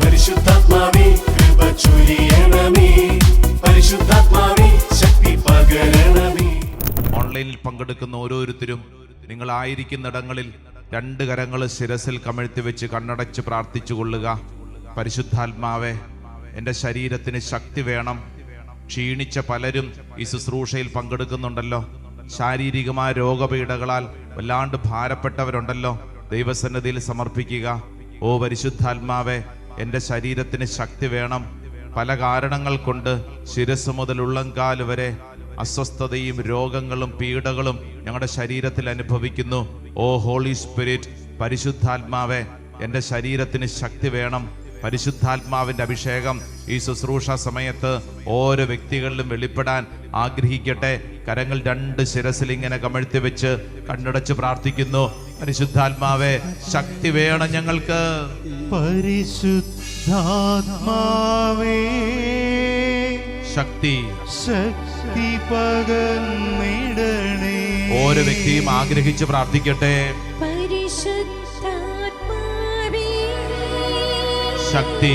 പരിശുദ്ധാത്മാവേ പരിശുദ്ധാത്മാവേ ഓൺലൈനിൽ പങ്കെടുക്കുന്ന ഓരോരുത്തരും നിങ്ങൾ ആയിരിക്കുന്നിടങ്ങളിൽ രണ്ട് കരങ്ങൾ ശിരസിൽ കമഴ്ത്തി വെച്ച് കണ്ണടച്ച് പ്രാർത്ഥിച്ചു കൊള്ളുക. പരിശുദ്ധാത്മാവെ എന്റെ ശരീരത്തിന് ശക്തി വേണം. ക്ഷീണിച്ച പലരും ഈ ശുശ്രൂഷയിൽ പങ്കെടുക്കുന്നുണ്ടല്ലോ. ശാരീരികമായ രോഗപീഠകളാൽ വല്ലാണ്ട് ഭാരപ്പെട്ടവരുണ്ടല്ലോ. ദൈവസന്നിധിയിൽ സമർപ്പിക്കുക. ഓ പരിശുദ്ധാത്മാവെ എന്റെ ശരീരത്തിന് ശക്തി വേണം. പല കാരണങ്ങൾ കൊണ്ട് ശിരസ് മുതൽ ഉള്ളംകാൽ വരെ അസ്വസ്ഥതയും രോഗങ്ങളും പീഡകളും ഞങ്ങളുടെ ശരീരത്തിൽ അനുഭവിക്കുന്നു. ഓ ഹോളി സ്പിരിറ്റ് പരിശുദ്ധാത്മാവെ എന്റെ ശരീരത്തിന് ശക്തി വേണം. പരിശുദ്ധാത്മാവിന്റെ അഭിഷേകം ഈ ശുശ്രൂഷ സമയത്ത് ഓരോ വ്യക്തികളിലും വെളിപ്പെടാൻ ആഗ്രഹിക്കട്ടെ. കരങ്ങൾ രണ്ട് ശിരസിൽ ഇങ്ങനെ കമഴ്ത്തി വെച്ച് കണ്ണടച്ച് പ്രാർത്ഥിക്കുന്നു. പരിശുദ്ധാത്മാവെ ശക്തി വേണം ഞങ്ങൾക്ക്. പരിശുദ്ധാത്മാവേ ശക്തി. ശക്തി പകർന്നിടണേ. ഓരോ വ്യക്തിയും ആഗ്രഹിച്ച് പ്രാർത്ഥിക്കട്ടെ. ശക്തി.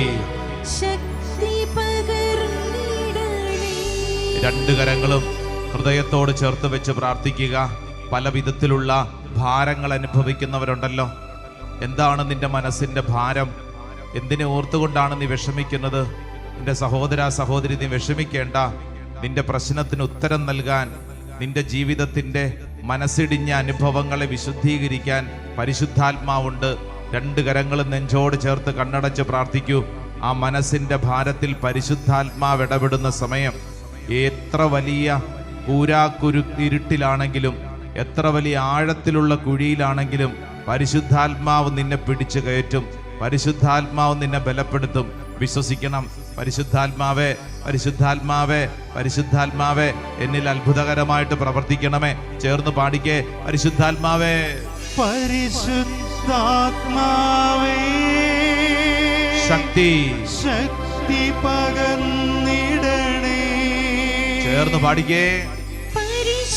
രണ്ട് കരങ്ങളും ഹൃദയത്തോട് ചേർത്ത് വെച്ച് പ്രാർത്ഥിക്കുക. പല വിധത്തിലുള്ള ഭാരങ്ങൾ അനുഭവിക്കുന്നവരുണ്ടല്ലോ. എന്താണ് നിന്റെ മനസ്സിന്റെ ഭാരം? എന്തിനെ ഓർത്തുകൊണ്ടാണ് നീ വിഷമിക്കുന്നത്? നിന്റെ സഹോദര സഹോദരി നീ വിഷമിക്കേണ്ട. നിന്റെ പ്രശ്നത്തിന് ഉത്തരം നൽകാൻ നിന്റെ ജീവിതത്തിന്റെ മനസ്സിടിഞ്ഞ അനുഭവങ്ങളെ വിശുദ്ധീകരിക്കാൻ പരിശുദ്ധാത്മാവുണ്ട്. രണ്ട് കരങ്ങളും നെഞ്ചോട് ചേർത്ത് കണ്ണടച്ച് പ്രാർത്ഥിക്കൂ. ആ മനസ്സിന്റെ ഭാരത്തിൽ പരിശുദ്ധാത്മാവ് ഇടപെടുന്ന സമയം എത്ര വലിയ കൂരാക്കുരു ഇരുട്ടിലാണെങ്കിലും എത്ര വലിയ ആഴത്തിലുള്ള കുഴിയിലാണെങ്കിലും പരിശുദ്ധാത്മാവ് നിന്നെ പിടിച്ചു കയറ്റും. പരിശുദ്ധാത്മാവ് നിന്നെ ബലപ്പെടുത്തും. വിശ്വസിക്കണം. പരിശുദ്ധാത്മാവേ പരിശുദ്ധാത്മാവേ പരിശുദ്ധാത്മാവേ എന്നിൽ അത്ഭുതകരമായിട്ട് പ്രവർത്തിക്കണമേ. ചേർന്ന് പാടിക്കേ പരിശുദ്ധാത്മാവേ. പരിശുദ്ധാത്മാവേ. ശക്തി. ശക്തി പകർന്നിടണേ. ചേർന്ന് പാടിക്കേ. പരിശുദ്ധാത്മാവേ.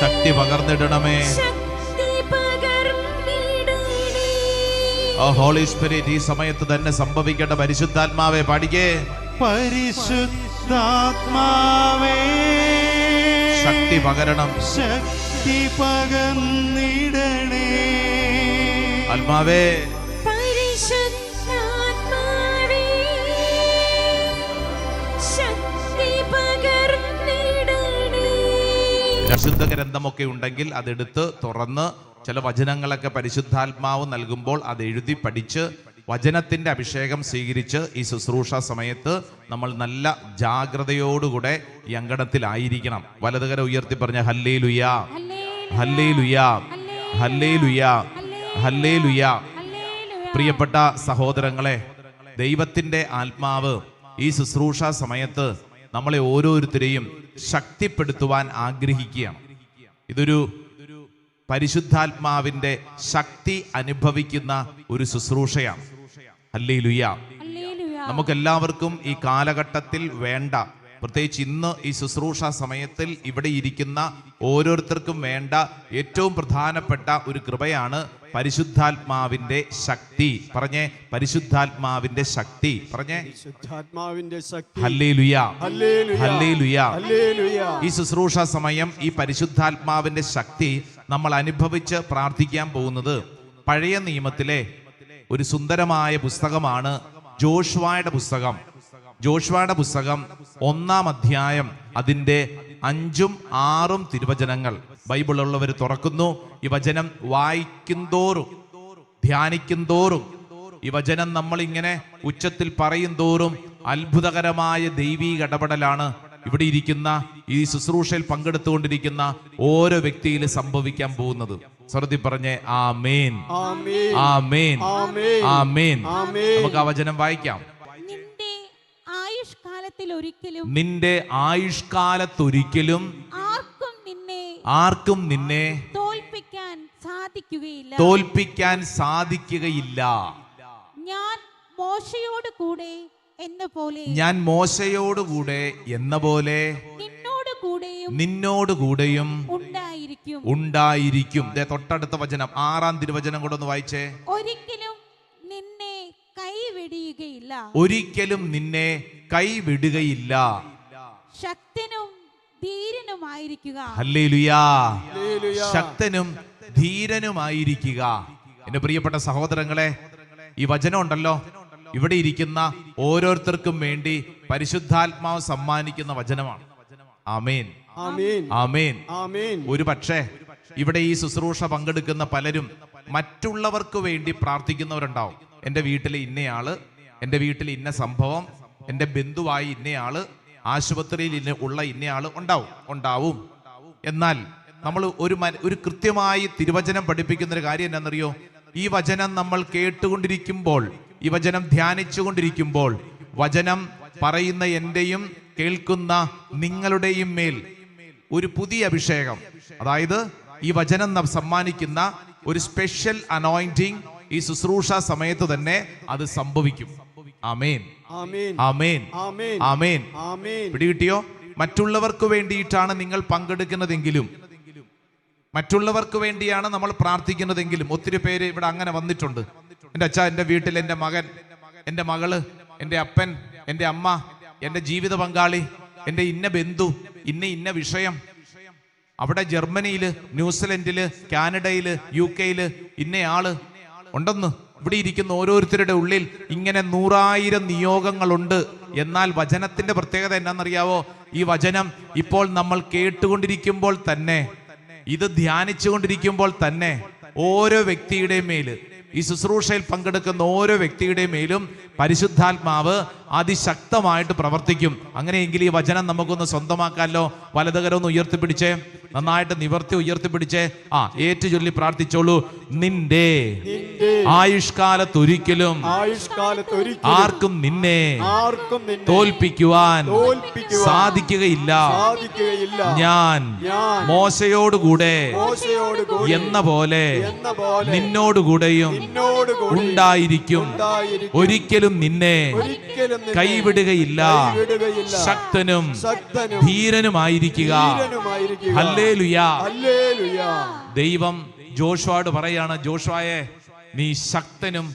ശക്തി പകർന്നിടണമേ. ശക്തി പകർന്നിടണേ. ഓ ഹോളി സ്പിരിറ്റ് ഈ സമയത്ത് തന്നെ സംഭവിക്കേണ്ട പരിശുദ്ധാത്മാവേ പാടിക്കേ. പരിശുദ്ധാത്മാവേ. ശക്തി പകരണം. ശക്തി പകർന്നിടണേ ആത്മാവേ. പരിശുദ്ധ ഗ്രന്ഥമൊക്കെ ഉണ്ടെങ്കിൽ അതെടുത്ത് തുറന്ന് ചില വചനങ്ങളൊക്കെ പരിശുദ്ധാത്മാവ് നൽകുമ്പോൾ അത് എഴുതി പഠിച്ച് വചനത്തിന്റെ അഭിഷേകം സ്വീകരിച്ച് ഈ ശുശ്രൂഷ സമയത്ത് നമ്മൾ നല്ല ജാഗ്രതയോടുകൂടെ ഈ അങ്കണത്തിലായിരിക്കണം. വലതുകര ഉയർത്തി പറഞ്ഞ ഹല്ലേ ലുയാ ഹല്ലേ ലുയാ ഹല്ലേ ലുയാ ഹല്ലേ ലുയാ പ്രിയപ്പെട്ട സഹോദരങ്ങളെ ദൈവത്തിന്റെ ആത്മാവ് ഈ ശുശ്രൂഷ സമയത്ത് നമ്മളെ ഓരോരുത്തരെയും ശക്തിപ്പെടുത്തുവാൻ ആഗ്രഹിക്കുകയാണ്. ഇതൊരു പരിശുദ്ധാത്മാവിന്റെ ശക്തി അനുഭവിക്കുന്ന ഒരു ശുശ്രൂഷയാണ്. അല്ലേ ലുയ്യ നമുക്കെല്ലാവർക്കും ഈ കാലഘട്ടത്തിൽ വേണ്ട പ്രത്യേകിച്ച് ഇന്ന് ഈ ശുശ്രൂഷ സമയത്തിൽ ഇവിടെ ഇരിക്കുന്ന ഓരോരുത്തർക്കും വേണ്ട ഏറ്റവും പ്രധാനപ്പെട്ട ഒരു കൃപയാണ് പരിശുദ്ധാത്മാവിന്റെ ശക്തി. പറഞ്ഞേ പരിശുദ്ധാത്മാവിന്റെ ശക്തി. പറഞ്ഞേ. ശുദ്ധാത്മാവിന്റെ ശക്തി. ഹല്ലേ ലുയ ഹല്ലേലൂയ. ഹല്ലേലൂയ. ഈ ശുശ്രൂഷ സമയം ഈ പരിശുദ്ധാത്മാവിന്റെ ശക്തി നമ്മൾ അനുഭവിച്ച് പ്രാർത്ഥിക്കാൻ പോകുന്നത് പഴയ നിയമത്തിലെ ഒരു സുന്ദരമായ പുസ്തകമാണ് ജോഷ്വായുടെ പുസ്തകം. ജോഷ്വായുടെ പുസ്തകം ഒന്നാം അധ്യായം അതിന്റെ അഞ്ചും ആറും തിരുവചനങ്ങൾ. ബൈബിളുള്ളവർ തുറക്കുന്നു. ഈ വചനം വായിക്കുന്തോറും ധ്യാനിക്കുന്തോറും ഈ വചനം നമ്മളിങ്ങനെ ഉച്ചത്തിൽ പറയും തോറും അത്ഭുതകരമായ ദൈവീക ഇടപെടലാണ് ഇവിടെ ഇരിക്കുന്ന ഈ ശുശ്രൂഷയിൽ പങ്കെടുത്തുകൊണ്ടിരിക്കുന്ന ഓരോ വ്യക്തിയിൽ സംഭവിക്കാൻ പോകുന്നത്. സ്വർത്തി പറഞ്ഞേ ആ മേൻ ആമേൻ. ആ മേൻ ആമേൻ. ആ മേൻ ആമേൻ. നമുക്ക് ആ വചനം വായിക്കാം. നിന്റെ ആയുഷ്കാലത്തിൽ ഒരിക്കലും നിന്റെ ആയുഷ്കാലത്തൊരിക്കലും ആർക്കും നിന്നെ ആർക്കും നിന്നെ തോൽപ്പിക്കാൻ സാധിക്കുകയില്ല. തോൽപ്പിക്കാൻ സാധിക്കുകയില്ല. ഞാൻ മോശയോട് കൂടെ ഞാൻ മോശയോടുകൂടെ എന്ന പോലെ നിന്നോട് കൂടെയും ഉണ്ടായിരിക്കും. ഉണ്ടായിരിക്കും. ദേ തൊട്ടടുത്ത വചനം ആറാം തിരുവചനം കൂടെ ഒന്ന് വായിച്ചേ. ഒരിക്കലും നിന്നെ കൈവിടുകയില്ല ഒരിക്കലും നിന്നെ കൈവിടുകയില്ല. ശക്തനും ധീരനുമായിരിക്കുക. ശക്തനും ധീരനുമായിരിക്കുക. എന്റെ പ്രിയപ്പെട്ട സഹോദരങ്ങളെ ഈ വചനം ഉണ്ടല്ലോ. ഇവിടെ ഇരിക്കുന്ന ഓരോരുത്തർക്കും വേണ്ടി പരിശുദ്ധാത്മാവ് സമ്മാനിക്കുന്ന വചനമാണ്. ആമേൻ. ആമീൻ. ഒരു പക്ഷേ ഇവിടെ ഈ ശുശ്രൂഷ പങ്കെടുക്കുന്ന പലരും മറ്റുള്ളവർക്ക് വേണ്ടി പ്രാർത്ഥിക്കുന്നവരുണ്ടാവും. എന്റെ വീട്ടിലെ ഇന്നയാൾ എന്റെ വീട്ടിൽ ഇന്ന സംഭവം എന്റെ ബന്ധുവായി ഇന്നയാൾ ആശുപത്രിയിൽ ഇന്ന ഉള്ള ഇന്നയാൾ ഉണ്ടാവും. ഉണ്ടാവും. എന്നാൽ നമ്മൾ ഒരു ഒരു കൃത്യമായി തിരുവചനം പഠിപ്പിക്കുന്ന ഒരു കാര്യം എന്താണെന്നറിയോ? ഈ വചനം നമ്മൾ കേട്ടുകൊണ്ടിരിക്കുമ്പോൾ ഈ വചനം ധ്യാനിച്ചുകൊണ്ടിരിക്കുമ്പോൾ വചനം പറയുന്ന എന്റെയും കേൾക്കുന്ന നിങ്ങളുടെയും മേൽ ഒരു പുതിയ അഭിഷേകം. അതായത് ഈ വചനം നാം സമ്മാനിക്കുന്ന ഒരു സ്പെഷ്യൽ അനോയിന്റിങ് ഈ ശുശ്രൂഷ സമയത്ത് തന്നെ അത് സംഭവിക്കും. ആമേൻ. ആമേൻ. ആമീൻ. പിടികിട്ടിയോ? മറ്റുള്ളവർക്ക് വേണ്ടിയിട്ടാണ് നിങ്ങൾ പങ്കെടുക്കുന്നതെങ്കിലും മറ്റുള്ളവർക്ക് വേണ്ടിയാണ് നമ്മൾ പ്രാർത്ഥിക്കുന്നതെങ്കിലും. ഒത്തിരി പേര് ഇവിടെ അങ്ങനെ വന്നിട്ടുണ്ട്. എന്റെ അച്ഛ എന്റെ വീട്ടിൽ എന്റെ മകൻ എന്റെ മകൾ എന്റെ അപ്പൻ എന്റെ അമ്മ എന്റെ ജീവിത പങ്കാളി എന്റെ ഇന്ന ബന്ധു ഇന്ന ഇന്ന വിഷയം. അവിടെ ജർമ്മനിയിൽ ന്യൂസിലൻഡിൽ കാനഡയിൽ യു കെയിൽ ഇന്നയാൾ ഉണ്ടെന്ന് ഇവിടെ ഇരിക്കുന്ന ഓരോരുത്തരുടെ ഉള്ളിൽ ഇങ്ങനെ നൂറായിരം നിയോഗങ്ങളുണ്ട്. എന്നാൽ വചനത്തിന്റെ പ്രത്യേകത എന്നാണെന്നറിയാവോ ഈ വചനം ഇപ്പോൾ നമ്മൾ കേട്ടുകൊണ്ടിരിക്കുമ്പോൾ തന്നെ ഇത് ധ്യാനിച്ചുകൊണ്ടിരിക്കുമ്പോൾ തന്നെ ഓരോ വ്യക്തിയുടെയും മേൽ ഈ ശുശ്രൂഷയിൽ പങ്കെടുക്കുന്ന ഓരോ വ്യക്തിയുടെ മേലും പരിശുദ്ധാത്മാവ് അതിശക്തമായിട്ട് പ്രവർത്തിക്കും. അങ്ങനെയെങ്കിൽ ഈ വചനം നമുക്കൊന്ന് സ്വന്തമാക്കാമല്ലോ വലതുകരമൊന്ന് ഉയർത്തിപ്പിടിച്ചേ. നന്നായിട്ട് നിവർത്തി ഉയർത്തിപ്പിടിച്ചേ. ആ ഏറ്റു ചൊല്ലി പ്രാർത്ഥിച്ചോളൂ. നിന്റെ ആയുഷ്കാലത്തൊരിക്കലും ആർക്കും നിന്നെ തോൽപ്പിക്കുവാൻ സാധിക്കുകയില്ല. ഞാൻ മോശയോടുകൂടെ മോശയോട് കൂടി എന്ന പോലെ നിന്നോടുകൂടെയും നിന്നോട് കൂടി ഉണ്ടായിരിക്കും. ഒരിക്കലും നിന്നെ കൈവിടുകയില്ല. ശക്തനും ധീരനുമായിരിക്കുക. ദൈവം ജോഷ്വാട് പറയാണ് ജോഷ്വായെ നീ ശക്തനും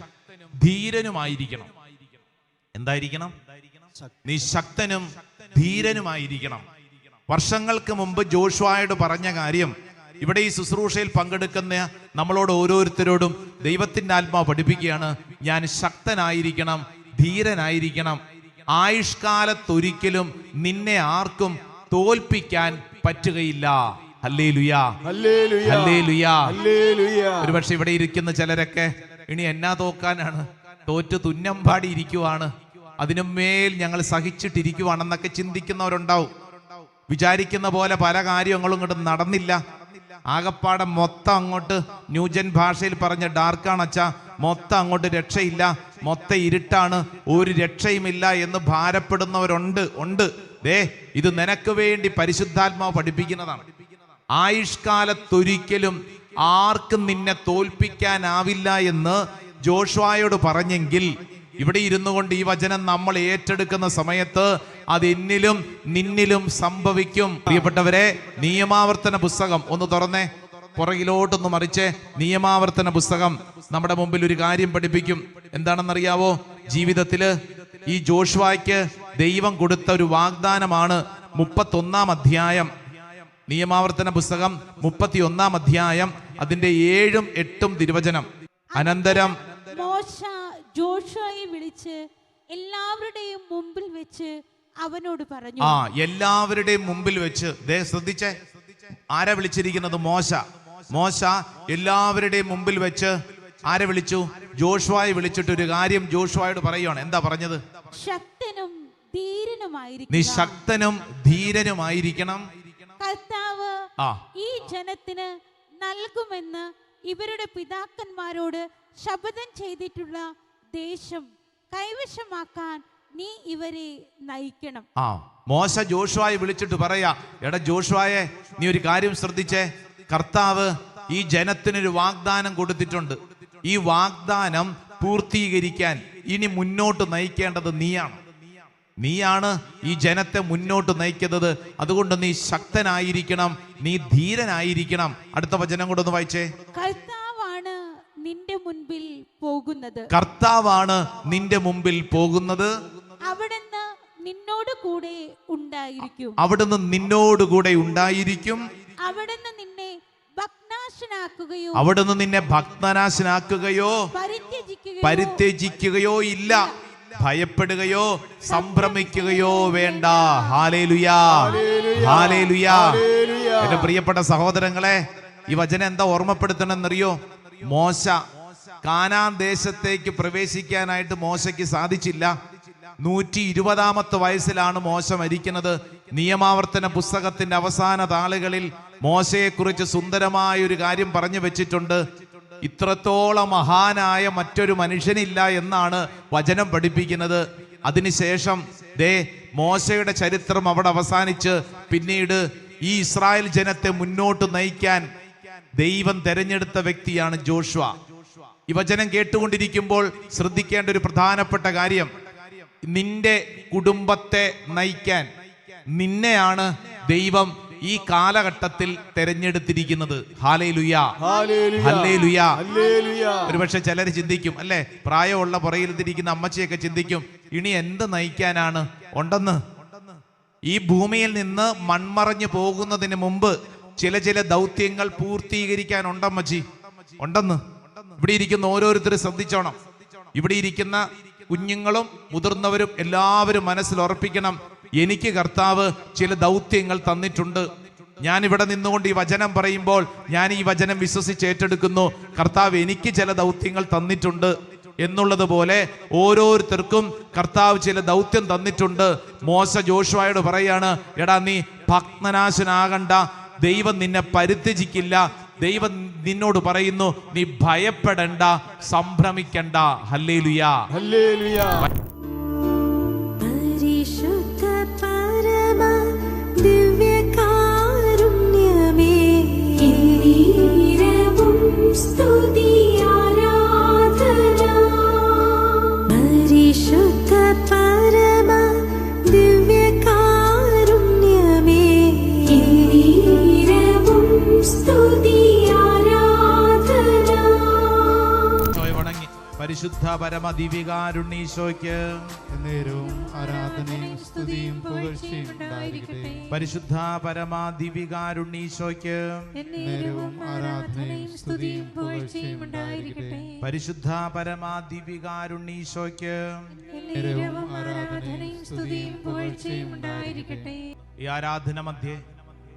ധീരനുമായിരിക്കണം. എന്തായിരിക്കണം? നീ ശക്തനും ധീരനുമായിരിക്കണം. വർഷങ്ങൾക്ക് മുമ്പ് ജോഷുവായോട് പറഞ്ഞ കാര്യം ഇവിടെ ഈ ശുശ്രൂഷയിൽ പങ്കെടുക്കുന്ന നമ്മളോട് ഓരോരുത്തരോടും ദൈവത്തിന്റെ ആത്മാവ് പഠിപ്പിക്കുകയാണ് ഞാൻ ശക്തനായിരിക്കണം ധീരനായിരിക്കണം. ആയുഷ്കാലത്തൊരിക്കലും നിന്നെ ആർക്കും തോൽപ്പിക്കാൻ പറ്റുകയില്ല. ഒരുപക്ഷെ ഇവിടെ ഇരിക്കുന്ന ചിലരൊക്കെ ഇനി എന്നാ തോക്കാനാണ്? തോറ്റ് തുന്നമ്പാടി ഇരിക്കുവാണ് അതിനുമേൽ ഞങ്ങൾ സഹിച്ചിട്ടിരിക്കുവാണെന്നൊക്കെ ചിന്തിക്കുന്നവരുണ്ടാവും. വിചാരിക്കുന്ന പോലെ പല കാര്യങ്ങളും ഇങ്ങോട്ട് നടന്നില്ല. ആകപ്പാടെ മൊത്തം അങ്ങോട്ട് ന്യൂജൻ ഭാഷയിൽ പറഞ്ഞ ഡാർക്കാണ് അച്ഛാ. മൊത്തം അങ്ങോട്ട് രക്ഷയില്ല. മൊത്തം ഇരുട്ടാണ്. ഒരു രക്ഷയുമില്ല എന്ന് ഭാരപ്പെടുന്നവരുണ്ട് ഉണ്ട്. ദേ ഇത് നിനക്ക് വേണ്ടി പരിശുദ്ധാത്മാവ് പഠിപ്പിക്കുന്നതാണ്. ആയുഷ്കാലത്തൊരിക്കലും ആർക്കും നിന്നെ തോൽപ്പിക്കാനാവില്ല എന്ന് ജോഷ്വായോട് പറഞ്ഞെങ്കിൽ ഇവിടെ ഇരുന്നു കൊണ്ട് ഈ വചനം നമ്മൾ ഏറ്റെടുക്കുന്ന സമയത്ത് അത് എന്നിലും നിന്നിലും സംഭവിക്കും. പ്രിയപ്പെട്ടവരെ നിയമാവർത്തന പുസ്തകം ഒന്ന് തുറന്നേ. പുറകിലോട്ടൊന്ന് മറിച്ച്. നിയമാവർത്തന പുസ്തകം നമ്മുടെ മുമ്പിൽ ഒരു കാര്യം പഠിപ്പിക്കും. എന്താണെന്നറിയാവോ? ജീവിതത്തിൽ ഈ ജോഷ്വായ്ക്ക് ദൈവം കൊടുത്ത ഒരു വാഗ്ദാനമാണ് മുപ്പത്തൊന്നാം അധ്യായം. നിയമാവർത്തന പുസ്തകം മുപ്പത്തിയൊന്നാം അധ്യായം അതിന്റെ ഏഴും എട്ടും തിരുവചനം. അനന്തരം മോശ ജോഷുവയെ വിളിച്ച് എല്ലാവരുടെയും മുമ്പിൽ വെച്ച് അവനോട് പറഞ്ഞു. ആ എല്ലാവരുടെയും മുമ്പിൽ വെച്ച്. ദേ ശ്രദ്ധിച്ചേ. ആരാ വിളിച്ചിരിക്കുന്നത്? മോശ. മോശ എല്ലാവരുടെയും മുമ്പിൽ വെച്ച് ആരെ വിളിച്ചു? ജോഷുവായി വിളിച്ചിട്ട് ഒരു കാര്യം ജോഷുവായോട് പറയുവാണ്. എന്താ പറഞ്ഞത്? ശക്തനും നീ ശക്തനും ധീരനുമായിരിക്കണം. കർത്താവ് ഈ ജനത്തിന് നൽകുമെന്ന് ഇവരുടെ പിതാക്കന്മാരോട് ശപഥം ചെയ്തിട്ടുള്ള ദേശം കൈവശമാക്കാൻ നീ ഇവരെ നയിക്കണം. ആ മോശ ജോഷുവായി വിളിച്ചിട്ട് പറയാ എടാ ജോഷുവായെ നീ ഒരു കാര്യം ശ്രദ്ധിച്ചേ. കർത്താവ് ഈ ജനത്തിനൊരു വാഗ്ദാനം കൊടുത്തിട്ടുണ്ട്. ഈ വാഗ്ദാനം പൂർത്തീകരിക്കാൻ ഇനി മുന്നോട്ട് നയിക്കേണ്ടത് നീയാണ്. നീയാണ് ഈ ജനത്തെ മുന്നോട്ട് നയിക്കുന്നത്. അതുകൊണ്ട് നീ ശക്തനായിരിക്കണം. നീ ധീരനായിരിക്കണം. അടുത്ത വചനം കൂടെ ഒന്ന് വായിച്ചേ. നിന്റെ മുൻപിൽ പോകുന്നത്. കർത്താവാണ് നിന്റെ മുമ്പിൽ പോകുന്നത്. അവിടുന്ന് നിന്നോട് കൂടെ ഉണ്ടായിരിക്കും. അവിടുന്ന് നിന്നോട് കൂടെ ഉണ്ടായിരിക്കും. അവിടുന്ന് നിന്നെ ഭഗ്നാശനാക്കുകയോ അവിടുന്ന് നിന്നെ ഭക്തനാശനാക്കുകയോ പരിത്യജിക്കുകയോ ഇല്ല. ഭയപ്പെടുകയോ സംഭ്രമിക്കുകയോ വേണ്ട. ഹാലേലുയാ. ഹാലേലുയാ. എന്റെ പ്രിയപ്പെട്ട സഹോദരങ്ങളെ ഈ വചനം എന്താ ഓർമ്മപ്പെടുത്തണമെന്നറിയോ? മോശ കാനാൻ ദേശത്തേക്ക് പ്രവേശിക്കാനായിട്ട് മോശയ്ക്ക് സാധിച്ചില്ല. നൂറ്റി ഇരുപതാമത്തെ വയസ്സിലാണ് മോശ മരിക്കുന്നത്. നിയമാവർത്തന പുസ്തകത്തിന്റെ അവസാന താളുകളിൽ മോശയെക്കുറിച്ച് സുന്ദരമായ ഒരു കാര്യം പറഞ്ഞു വെച്ചിട്ടുണ്ട്. ഇത്രത്തോളം മഹാനായ മറ്റൊരു മനുഷ്യനില്ല എന്നാണ് വചനം പഠിപ്പിക്കുന്നത്. അതിനുശേഷം ദേ മോശയുടെ ചരിത്രം അവിടെ അവസാനിച്ച് പിന്നീട് ഈ ഇസ്രായേൽ ജനത്തെ മുന്നോട്ട് നയിക്കാൻ ദൈവം തെരഞ്ഞെടുത്ത വ്യക്തിയാണ് ജോഷുവ. ഈ വചനം കേട്ടുകൊണ്ടിരിക്കുമ്പോൾ ശ്രദ്ധിക്കേണ്ട ഒരു പ്രധാനപ്പെട്ട കാര്യം. നിന്റെ കുടുംബത്തെ നയിക്കാൻ നിന്നെയാണ് ദൈവം ഈ കാലഘട്ടത്തിൽ തെരഞ്ഞെടുത്തിരിക്കുന്നത്. ഒരുപക്ഷെ ചിലർ ചിന്തിക്കും അല്ലെ പ്രായമുള്ള പുറയിലിരിക്കുന്ന അമ്മച്ചിയൊക്കെ ചിന്തിക്കും ഇനി എന്ത് നയിക്കാനാണ്? ഉണ്ടെന്ന്. ഈ ഭൂമിയിൽ നിന്ന് മൺമറഞ്ഞു പോകുന്നതിന് മുമ്പ് ചില ചില ദൗത്യങ്ങൾ പൂർത്തീകരിക്കാൻ ഉണ്ടമ്മച്ചി ഉണ്ടെന്ന്? ഇവിടെ ഇരിക്കുന്ന ഓരോരുത്തരും ശ്രദ്ധിച്ചോണം. ഇവിടെ ഇരിക്കുന്ന കുഞ്ഞുങ്ങളും മുതിർന്നവരും എല്ലാവരും മനസ്സിൽ ഉറപ്പിക്കണം. എനിക്ക് കർത്താവ് ചില ദൗത്യങ്ങൾ തന്നിട്ടുണ്ട്. ഞാൻ ഇവിടെ നിന്നുകൊണ്ട് ഈ വചനം പറയുമ്പോൾ ഞാൻ ഈ വചനം വിശ്വസിച്ച് ഏറ്റെടുക്കുന്നു. കർത്താവ് എനിക്ക് ചില ദൗത്യങ്ങൾ തന്നിട്ടുണ്ട് എന്നുള്ളത് പോലെ ഓരോരുത്തർക്കും കർത്താവ് ചില ദൗത്യം തന്നിട്ടുണ്ട്. മോശ ജോഷുവായോട് പറയാണ് എടാ നീ ഭക്തനാശനാകണ്ട. ദൈവം നിന്നെ പരിത്യജിക്കില്ല. ദൈവം നിന്നോട് പറയുന്നു നീ ഭയപ്പെടണ്ട സംഭ്രമിക്കണ്ട. ഹല്ലേലുയാ. ഹല്ലേലൂയ. പരമ ദിവികാരുണ്ണീശോയ്ക്ക് എന്നേരവും ആരാധനയും സ്തുതിയും പുകഴ്ചയും ഉണ്ടായിരിക്കട്ടെ. പരിശുദ്ധ പരമ ദിവികാരുണ്ണീശോയ്ക്ക് എന്നേരവും ആരാധനയും സ്തുതിയും പുകഴ്ചയും ഉണ്ടായിരിക്കട്ടെ. പരിശുദ്ധ പരമ ദിവികാരുണ്ണീശോയ്ക്ക് എന്നേരവും ആരാധനയും സ്തുതിയും പുകഴ്ചയും ഉണ്ടായിരിക്കട്ടെ. ഈ ആരാധന മധ്യേ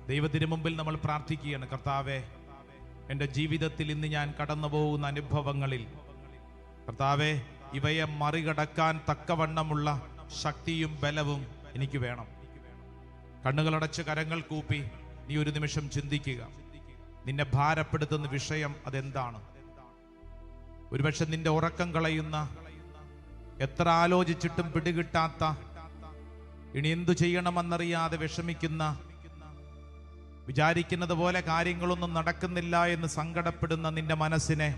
ദൈവത്തിന് മുമ്പിൽ നമ്മൾ പ്രാർത്ഥിക്കുകയാണ്. കർത്താവെ എന്റെ ജീവിതത്തിൽ ഇന്ന് ഞാൻ കടന്നു പോകുന്ന അനുഭവങ്ങളിൽ കർത്താവെ ഇവയെ മറികടക്കാൻ തക്കവണ്ണമുള്ള ശക്തിയും ബലവും എനിക്ക് വേണം. കണ്ണുകളടച്ച് കരങ്ങൾ കൂപ്പി നീ ഒരു നിമിഷം ചിന്തിക്കുക. നിന്നെ ഭാരപ്പെടുത്തുന്ന വിഷയം അതെന്താണ്? ഒരുപക്ഷെ നിന്റെ ഉറക്കം കളയുന്ന എത്ര ആലോചിച്ചിട്ടും പിടികിട്ടാത്ത ഇനി എന്തു ചെയ്യണമെന്നറിയാതെ വിഷമിക്കുന്ന വിചാരിക്കുന്നത് പോലെ കാര്യങ്ങളൊന്നും നടക്കുന്നില്ല എന്ന് സങ്കടപ്പെടുന്ന നിന്റെ മനസ്സിനെ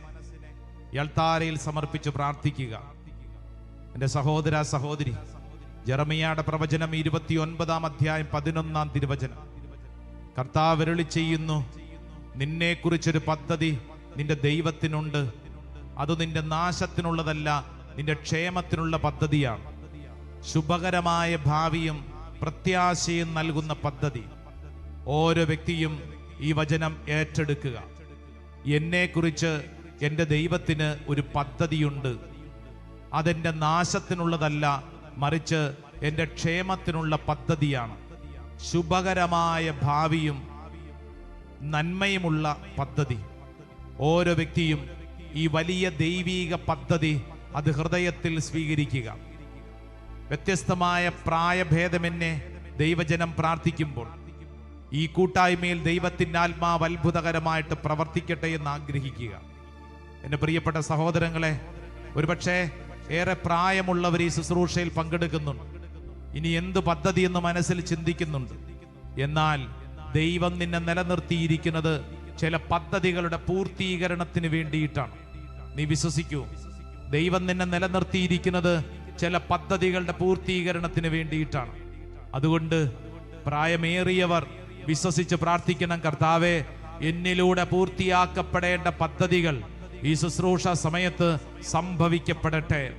യൾത്താരയിൽ സമർപ്പിച്ച് പ്രാർത്ഥിക്കുക. എന്റെ സഹോദര സഹോദരി ജെറമിയാടെ പ്രവചനം ഇരുപത്തി ഒൻപതാം അധ്യായം പതിനൊന്നാം തിരുവചനം. കർത്താവ് അരുളി ചെയ്യുന്നു നിന്നെക്കുറിച്ചൊരു പദ്ധതി നിന്റെ ദൈവത്തിനുണ്ട്. അത് നിന്റെ നാശത്തിനുള്ളതല്ല നിന്റെ ക്ഷേമത്തിനുള്ള പദ്ധതിയാണ്. ശുഭകരമായ ഭാവിയും പ്രത്യാശയും നൽകുന്ന പദ്ധതി. ഓരോ വ്യക്തിയും ഈ വചനം ഏറ്റെടുക്കുക. എന്നെക്കുറിച്ച് എന്റെ ദൈവത്തിന് ഒരു പദ്ധതിയുണ്ട്. അതെന്റെ നാശത്തിനുള്ളതല്ല മറിച്ച് എന്റെ ക്ഷേമത്തിനുള്ള പദ്ധതിയാണ്. ശുഭകരമായ ഭാവിയും നന്മയുമുള്ള പദ്ധതി. ഓരോ വ്യക്തിയും ഈ വലിയ ദൈവീക പദ്ധതി അത് ഹൃദയത്തിൽ സ്വീകരിക്കുക. വ്യത്യസ്തമായ പ്രായഭേദമെന്നെ ദൈവജനം പ്രാർത്ഥിക്കുമ്പോൾ ഈ കൂട്ടായ്മയിൽ ദൈവത്തിന്റെ ആത്മാവ് അത്ഭുതകരമായിട്ട് പ്രവർത്തിക്കട്ടെ എന്ന് ആഗ്രഹിക്കുക. എന്റെ പ്രിയപ്പെട്ട സഹോദരങ്ങളെ ഒരുപക്ഷെ ഏറെ പ്രായമുള്ളവർ ഈ ശുശ്രൂഷയിൽ പങ്കെടുക്കുന്നുണ്ട്. ഇനി എന്ത് പദ്ധതി എന്ന് മനസ്സിൽ ചിന്തിക്കുന്നുണ്ട്. എന്നാൽ ദൈവം നിന്നെ നിലനിർത്തിയിരിക്കുന്നത് ചില പദ്ധതികളുടെ പൂർത്തീകരണത്തിന് വേണ്ടിയിട്ടാണ്. നീ വിശ്വസിക്കൂ ദൈവം നിന്നെ നിലനിർത്തിയിരിക്കുന്നത് ചില പദ്ധതികളുടെ പൂർത്തീകരണത്തിന് വേണ്ടിയിട്ടാണ്. അതുകൊണ്ട് പ്രായമേറിയവർ വിശ്വസിച്ച് പ്രാർത്ഥിക്കണം കർത്താവെ എന്നിലൂടെ പൂർത്തിയാക്കപ്പെടേണ്ട പദ്ധതികൾ ഈ ശുശ്രൂഷ സമയത്ത് സംഭവിക്കപ്പെടട്ടെ.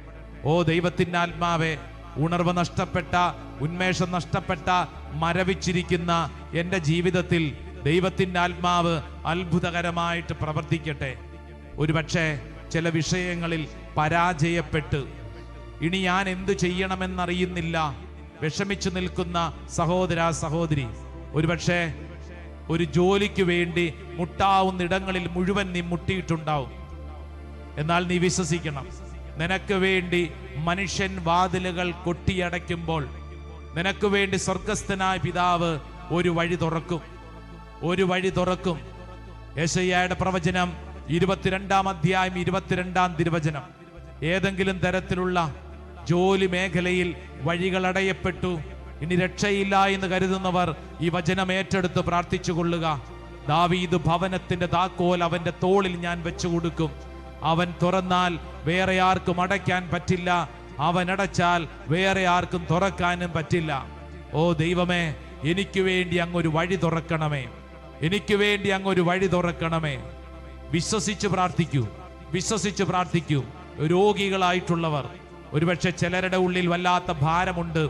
ഓ ദൈവത്തിന്റെ ആത്മാവെ ഉണർവ് നഷ്ടപ്പെട്ട ഉന്മേഷം നഷ്ടപ്പെട്ട മരവിച്ചിരിക്കുന്ന എന്റെ ജീവിതത്തിൽ ദൈവത്തിന്റെ ആത്മാവ് അത്ഭുതകരമായിട്ട് പ്രവർത്തിക്കട്ടെ. ഒരുപക്ഷെ ചില വിഷയങ്ങളിൽ പരാജയപ്പെട്ട് ഇനി ഞാൻ എന്തു ചെയ്യണമെന്നറിയുന്നില്ല. വിഷമിച്ചു നിൽക്കുന്ന സഹോദര സഹോദരി ഒരുപക്ഷെ ഒരു ജോലിക്ക് വേണ്ടി മുട്ടാവുന്ന ഇടങ്ങളിൽ മുഴുവൻ നീ മുട്ടിയിട്ടുണ്ടാവും. എന്നാൽ നീ വിശ്വസിക്കണം. നിനക്ക് വേണ്ടി മനുഷ്യൻ വാതിലുകൾ കൊട്ടിയടയ്ക്കുമ്പോൾ നിനക്ക് വേണ്ടി സ്വർഗസ്ഥനായ പിതാവ് ഒരു വഴി തുറക്കും. ഒരു വഴി തുറക്കും. യേശയ്യയുടെ പ്രവചനം ഇരുപത്തിരണ്ടാം അധ്യായം ഇരുപത്തിരണ്ടാം തിരുവചനം. ഏതെങ്കിലും തരത്തിലുള്ള ജോലി മേഖലയിൽ വഴികൾ അടയപ്പെട്ടു. ഇനി രക്ഷയില്ല എന്ന് കരുതുന്നവർ ഈ വചനം ഏറ്റെടുത്ത് പ്രാർത്ഥിച്ചു കൊള്ളുക ദാവീദ് ഭവനത്തിന്റെ താക്കോൽ അവന്റെ തോളിൽ ഞാൻ വെച്ചു കൊടുക്കും അവൻ തുറന്നാൽ വേറെ ആർക്കും അടയ്ക്കാൻ പറ്റില്ല. അവൻ അടച്ചാൽ വേറെ ആർക്കും തുറക്കാനും പറ്റില്ല. ഓ ദൈവമേ എനിക്ക് വേണ്ടി അങ്ങൊരു വഴി തുറക്കണമേ. എനിക്ക് വേണ്ടി അങ്ങൊരു വഴി തുറക്കണമേ. വിശ്വസിച്ച് പ്രാർത്ഥിക്കൂ. വിശ്വസിച്ച് പ്രാർത്ഥിക്കൂ. രോഗികളായിട്ടുള്ളവർ. ഒരുപക്ഷെ ചിലരുടെ ഉള്ളിൽ വല്ലാത്ത ഭാരമുണ്ട്.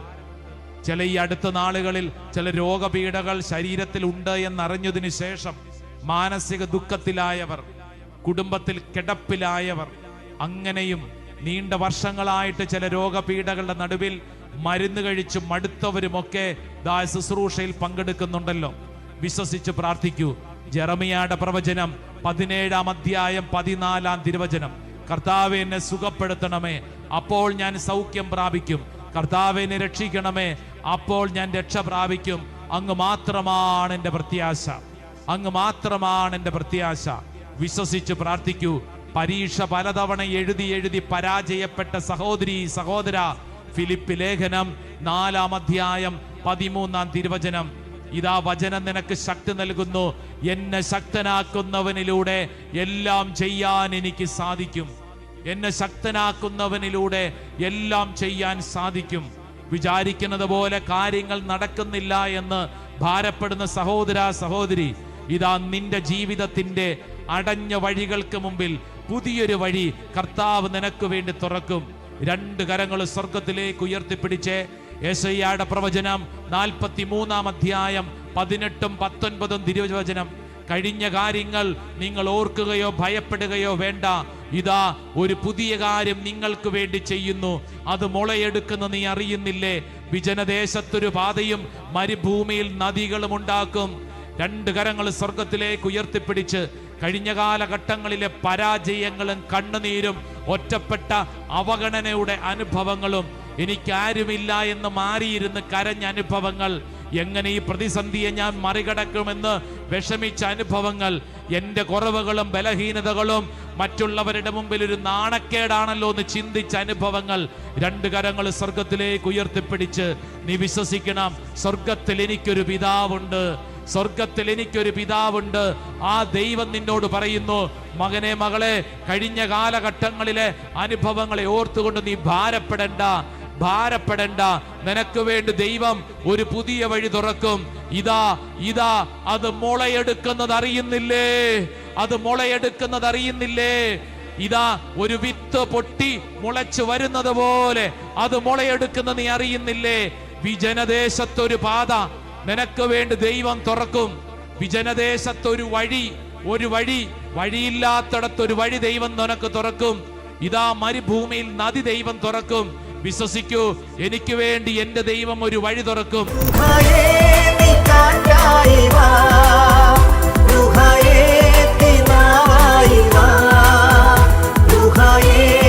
ചില ഈ അടുത്ത നാളുകളിൽ ചില രോഗപീഠകൾ ശരീരത്തിൽ ഉണ്ട് എന്നറിഞ്ഞതിന് ശേഷം മാനസിക ദുഃഖത്തിലായവർ. കുടുംബത്തിൽ കിടപ്പിലായവർ. അങ്ങനെയും നീണ്ട വർഷങ്ങളായിട്ട് ചില രോഗപീഠകളുടെ നടുവിൽ മരുന്ന് കഴിച്ച് മടുത്തവരുമൊക്കെ ദാ ശുശ്രൂഷയിൽ പങ്കെടുക്കുന്നുണ്ടല്ലോ. വിശ്വസിച്ച് പ്രാർത്ഥിക്കൂ. ജെറമിയായുടെ പ്രവചനം പതിനേഴാം അധ്യായം പതിനാലാം തിരുവചനം. കർത്താവ് എന്നെ സുഖപ്പെടുത്തണമേ. അപ്പോൾ ഞാൻ സൗഖ്യം പ്രാപിക്കും. കർത്താവിനെ രക്ഷിക്കണമേ. അപ്പോൾ ഞാൻ രക്ഷ പ്രാപിക്കും. അങ്ങ് മാത്രമാണ് എന്റെ പ്രത്യാശ. അങ്ങ് മാത്രമാണ് എന്റെ പ്രത്യാശ. വിശ്വസിച്ച് പ്രാർത്ഥിക്കൂ. പരീക്ഷ പലതവണ എഴുതി എഴുതി പരാജയപ്പെട്ട സഹോദരി സഹോദര ഫിലിപ്പ് ലേഖനം നാലാം അധ്യായം പതിമൂന്നാം തിരുവചനം. ഇതാ വചനം നിനക്ക് ശക്തി നൽകുന്നു. എന്നെ ശക്തനാക്കുന്നവനിലൂടെ എല്ലാം ചെയ്യാൻ എനിക്ക് സാധിക്കും. എന്നെ ശക്തനാക്കുന്നവനിലൂടെ എല്ലാം ചെയ്യാൻ സാധിക്കും. വിചാരിക്കുന്നത് പോലെ കാര്യങ്ങൾ നടക്കുന്നില്ല എന്ന് ഭാരപ്പെടുന്ന സഹോദര സഹോദരി ഇതാ നിന്റെ ജീവിതത്തിന്റെ അടഞ്ഞ വഴികൾക്ക് മുമ്പിൽ പുതിയൊരു വഴി കർത്താവ് നിനക്ക് വേണ്ടി തുറക്കും. രണ്ട് കരങ്ങൾ സ്വർഗത്തിലേക്ക് ഉയർത്തിപ്പിടിച്ച് യേശയ്യയുടെ പ്രവചനം നാൽപ്പത്തി മൂന്നാം അധ്യായം പതിനെട്ടും പത്തൊൻപതും തിരുവചനം. കഴിഞ്ഞ കാര്യങ്ങൾ നിങ്ങൾ ഓർക്കുകയോ ഭയപ്പെടുകയോ വേണ്ട. ഇതാ ഒരു പുതിയ കാര്യം നിങ്ങൾക്ക് വേണ്ടി ചെയ്യുന്നു. അത് മുളയെടുക്കുന്ന നീ അറിയുന്നില്ലേ? വിജനദേശത്തൊരു പാതയും മരുഭൂമിയിൽ നദികളും ഉണ്ടാക്കും. രണ്ട് കരങ്ങൾ സ്വർഗത്തിലേക്ക് ഉയർത്തിപ്പിടിച്ച് കഴിഞ്ഞ കാലഘട്ടങ്ങളിലെ പരാജയങ്ങളും കണ്ണുനീരും ഒറ്റപ്പെട്ട അവഗണനയുടെ അനുഭവങ്ങളും എനിക്കാരുമില്ല എന്ന് മാറിയിരുന്ന് കരഞ്ഞ അനുഭവങ്ങൾ എങ്ങനെ ഈ പ്രതിസന്ധിയെ ഞാൻ മറികടക്കുമെന്ന് വിഷമിച്ച അനുഭവങ്ങൾ എന്റെ കുറവുകളും ബലഹീനതകളും മറ്റുള്ളവരുടെ മുമ്പിൽ ഒരു നാണക്കേടാണല്ലോ എന്ന് ചിന്തിച്ച അനുഭവങ്ങൾ രണ്ട് കരങ്ങൾ സ്വർഗത്തിലേക്ക് ഉയർത്തിപ്പിടിച്ച് നീ വിശ്വസിക്കണം സ്വർഗത്തിൽ എനിക്കൊരു പിതാവുണ്ട് സ്വർഗത്തിൽ എനിക്കൊരു പിതാവുണ്ട്. ആ ദൈവം നിന്നോട് പറയുന്നു മകനെ മകളെ കഴിഞ്ഞ കാലഘട്ടങ്ങളിലെ അനുഭവങ്ങളെ ഓർത്തുകൊണ്ട് നീ ഭാരപ്പെടണ്ട ഭാരപ്പെടണ്ട. നിനക്ക് വേണ്ടി ദൈവം ഒരു പുതിയ വഴി തുറക്കും. ഇതാ ഇതാ അത് മുളയെടുക്കുന്നത് അറിയുന്നില്ലേ? അത് മുളയെടുക്കുന്നത് അറിയുന്നില്ലേ? ഇതാ ഒരു വിത്ത് പൊട്ടി മുളച്ചു വരുന്നത് പോലെ അത് മുളയെടുക്കുന്ന നീ അറിയുന്നില്ലേ? വിജനദേശത്തൊരു പാത നിനക്ക് വേണ്ടി ദൈവം തുറക്കും. വിജനദേശത്തൊരു വഴി ഒരു വഴി വഴിയില്ലാത്തടത്തൊരു വഴി ദൈവം നിനക്ക് തുറക്കും. ഇതാ മരുഭൂമിയിൽ നദി ദൈവം തുറക്കും. വിശ്വസിക്കൂ എനിക്ക് വേണ്ടി എന്റെ ദൈവം ഒരു വഴി തുറക്കും. ുഹായേ